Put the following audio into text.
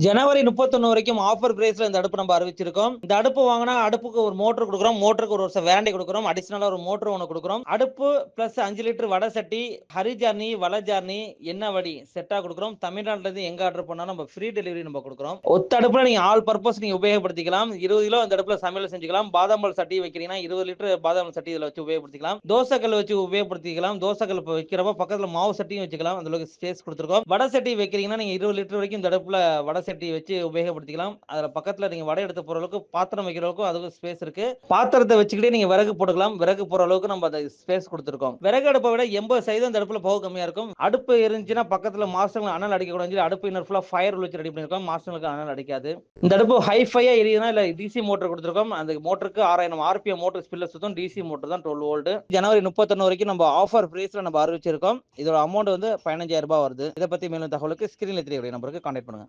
ஜனவரி முப்பத்தொன்னு வரைக்கும் ஆஃபர் பிரைஸ்ல இந்த அடுப்பு நம்ம அறிவிச்சிருக்கோம். இந்த அடுப்பு வாங்கினா அடுப்புக்கு ஒரு மோட்டர் கொடுக்குறோம். மோட்டருக்கு ஒரு வருஷம் வேரண்டி கொடுக்குறோம். அடிஷனலா ஒரு மோட்டர் ஒன்று கொடுக்குறோம். அடுப்பு பிளஸ் அஞ்சு லிட்டர் வடை சட்டி ஹரிஜார்னி வளஜார்னி என்ன வடி செட்டா கொடுக்குறோம். தமிழ்நாட்டுல இருந்து எங்க ஆர்டர் பண்ணாலும் நம்ம ஃப்ரீ டெலிவரி நம்ம கொடுக்குறோம். ஒத்த அடுப்புல நீங்க ஆல் பர்பஸ் நீங்க உபயோகப்படுத்திக்கலாம். இருபது கிலோ அந்த அடுப்புல சமையல் செஞ்சுக்கலாம். பாதாம்பல் சட்டி வைக்கிறீங்கன்னா இருபது லிட்டர் பாதாம் சட்டி இதுல வச்சு உபயோகப்படுத்திக்கலாம். தோசைக்கல் வச்சு உபயோகப்படுத்திக்கலாம். தோசைக்கல் வைக்கிறப்ப பக்கத்துல மாவு சட்டியும் வச்சுக்கலாம். அந்த அளவுக்கு ஸ்பேஸ் கொடுத்துருக்கோம். வடை சட்டி வைக்கிறீங்கன்னா நீங்க இருபது லிட்டர் வரைக்கும் இந்த அடுப்புல வடை சட்டி வச்சு உபயோகப்படுத்திக்கலாம். அதில் பக்கத்தில் நீங்கள் வடை எடுத்து போற அளவுக்கு பாத்திரம் வைக்கிற அளவுக்கு அதுக்கும் ஸ்பேஸ் இருக்கு. பாத்திரத்தை வச்சுக்கிட்டே நீங்கள் விறகு போட்டுக்கலாம். விறகு போகிற அளவுக்கு நம்ம அந்த ஸ்பேஸ் கொடுத்துருக்கோம். விறகு அடுப்பை விட எண்பது சதவீதம் இந்த அடுப்புல போக கம்மியாக இருக்கும். அடுப்பு இருந்துச்சுன்னா பக்கத்தில் மாஸ்டர்கள் அனல் அடிக்கக்கூடாது சொல்லி அடுப்பு இன்னர் ஃபுல்லாக ஃபயர் வச்சு ரெடி பண்ணிருக்கோம். மாஸ்டர்களுக்கு அனல் அடிக்காது. இந்த அடுப்பு ஹைஃபையாக எரியுதுன்னா இல்லை டிசி மோட்டர் கொடுத்துருக்கோம். அந்த மோட்டருக்கு ஆறாயிரம் ஆர்பிஎம் மோட்டர் ஸ்பில்ல சுத்தம் டிசி மோட்டர் தான் டுவெல் வோல்டு ஜனவரி முப்பத்தொன்னு வரைக்கும் நம்ம ஆஃபர் பிரைஸ்ல நம்ம அறிவிச்சிருக்கோம். இதோட அமௌண்ட் வந்து பதினஞ்சாயிரம் ரூபாய் வருது. இதை பத்தி மேலும் தகவலுக்கு ஸ்கிரீன்ல தெரியக்கூடிய நம்பருக்கு கான்டாக்ட் பண்ணுங்க.